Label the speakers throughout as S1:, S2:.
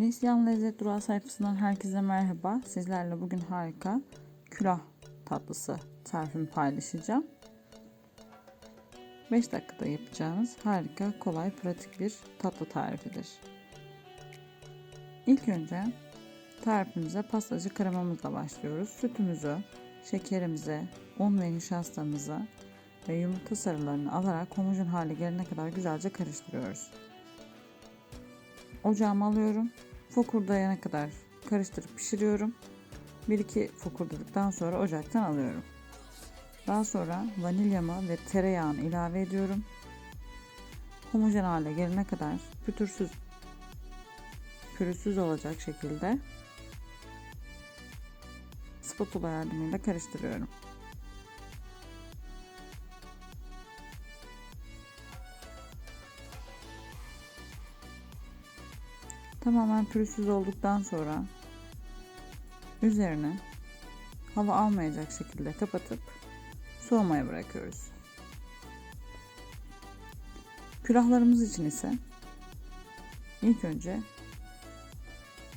S1: Neslihan Lezzet Durağı sayfasından herkese merhaba. Sizlerle bugün harika külah tatlısı tarifimi paylaşacağım. 5 dakikada yapacağınız harika, kolay, pratik bir tatlı tarifidir. İlk önce tarifimize pastacı kremamızla başlıyoruz. Sütümüzü, şekerimizi, un ve nişastamızı ve yumurta sarılarını alarak homojen hale gelene kadar güzelce karıştırıyoruz. Ocağıma alıyorum. Fokurdayana kadar karıştırıp pişiriyorum. 1-2 fokurdadıktan sonra ocaktan alıyorum. Daha sonra vanilyamı ve tereyağını ilave ediyorum. Homojen hale gelene kadar pütürsüz pürüzsüz olacak şekilde spatula yardımıyla karıştırıyorum. Tamamen pürüzsüz olduktan sonra üzerine hava almayacak şekilde kapatıp soğumaya bırakıyoruz. Külahlarımız için ise ilk önce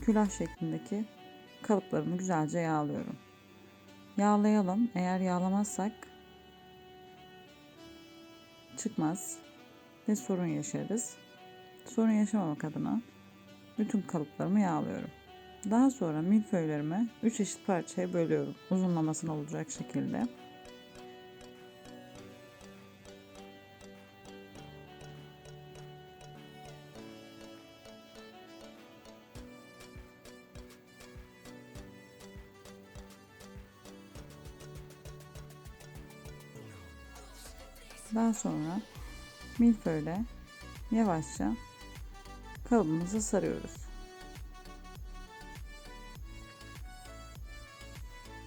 S1: külah şeklindeki kalıplarımı güzelce yağlıyorum. Yağlayalım. Eğer yağlamazsak çıkmaz ve sorun yaşarız. Sorun yaşamamak adına bütün kalıplarımı yağlıyorum. Daha sonra milföylerimi 3 eşit parçaya bölüyorum. Uzunlamasına olacak şekilde. Daha sonra milföyle yavaşça kalıbımızı sarıyoruz.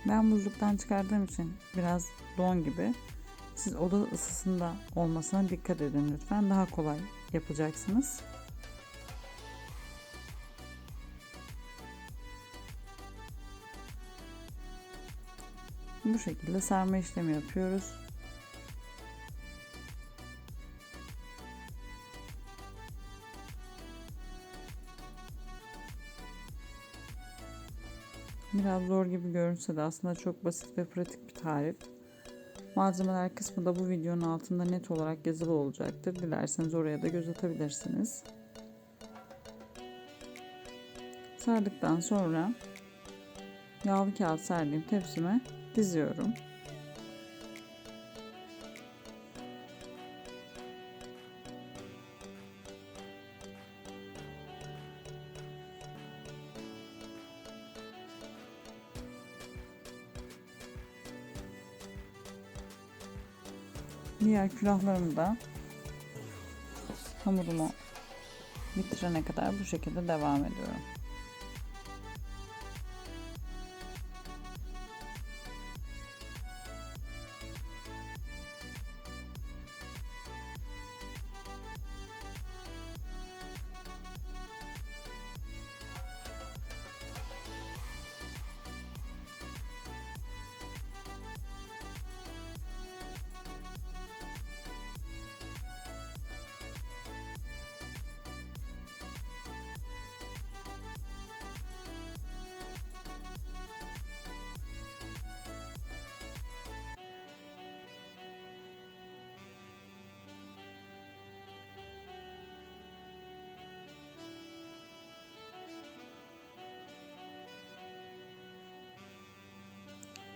S1: Ben buzluktan çıkardığım için biraz don gibi. Siz oda ısısında olmasına dikkat edin lütfen. Daha kolay yapacaksınız. Bu şekilde sarma işlemi yapıyoruz. Biraz zor gibi görünse de aslında çok basit ve pratik bir tarif. Malzemeler kısmı da bu videonun altında net olarak yazılı olacaktır. Dilerseniz oraya da göz atabilirsiniz. Sardıktan sonra yağlı kağıt serdiğim tepsime diziyorum. Diğer külahlarımı da hamurumu bitirene kadar bu şekilde devam ediyorum.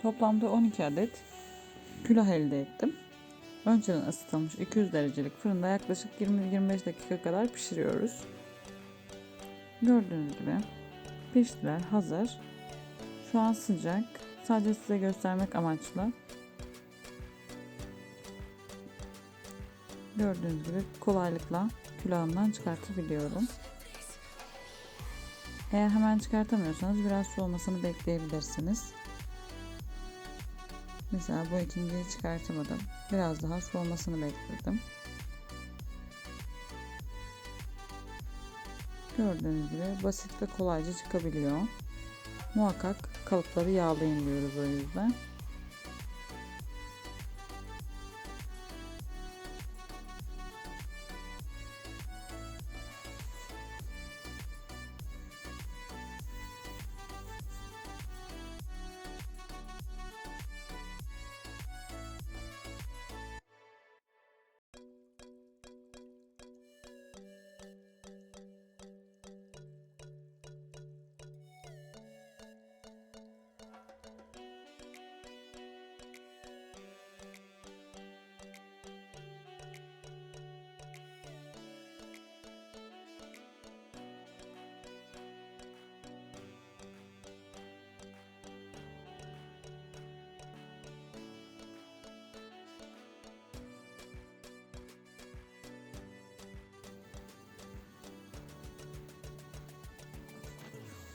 S1: Toplamda 12 adet külah elde ettim. Önceden ısıtılmış 200 derecelik fırında yaklaşık 20-25 dakika kadar pişiriyoruz. Gördüğünüz gibi piştiler hazır. Şu an sıcak. Sadece size göstermek amaçlı. Gördüğünüz gibi kolaylıkla külahından çıkartabiliyorum. Eğer hemen çıkartamıyorsanız biraz soğumasını bekleyebilirsiniz. Mesela bu ikinciyi çıkartamadım. Biraz daha soğumasını bekledim. Gördüğünüz gibi basit ve kolayca çıkabiliyor. Muhakkak kalıpları yağlayın diyoruz o yüzden.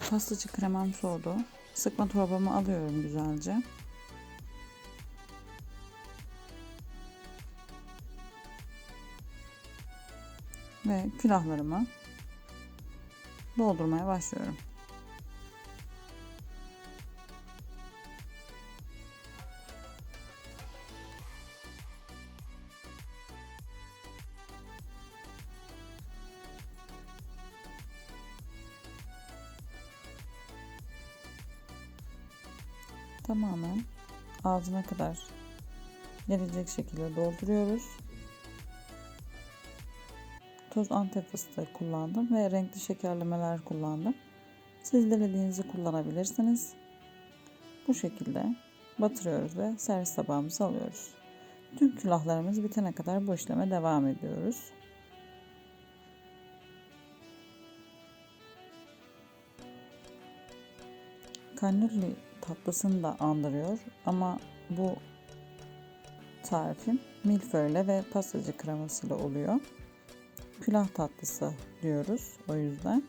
S1: Pastacı kremam soğudu. Sıkma torbamı alıyorum güzelce. Ve külahlarımı doldurmaya başlıyorum. Tamamen ağzına kadar gelecek şekilde dolduruyoruz. Toz antep fıstığı kullandım ve renkli şekerlemeler kullandım. Siz dilediğinizi kullanabilirsiniz. Bu şekilde batırıyoruz ve servis tabağımıza alıyoruz. Tüm külahlarımız bitene kadar bu işleme devam ediyoruz. Kannulli tatlısını da andırıyor ama bu tarifim milföyle ve pastacı kremasıyla oluyor. Külah tatlısı diyoruz o yüzden.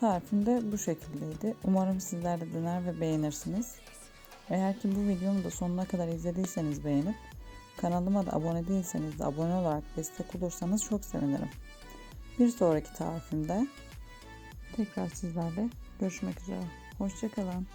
S1: Tarifim de bu şekildeydi. Umarım sizler de dener ve beğenirsiniz. Eğer ki bu videomu da sonuna kadar izlediyseniz beğenip kanalıma da abone değilseniz de abone olarak destek olursanız çok sevinirim. Bir sonraki tarifimde tekrar sizlerle görüşmek üzere. Hoşçakalın.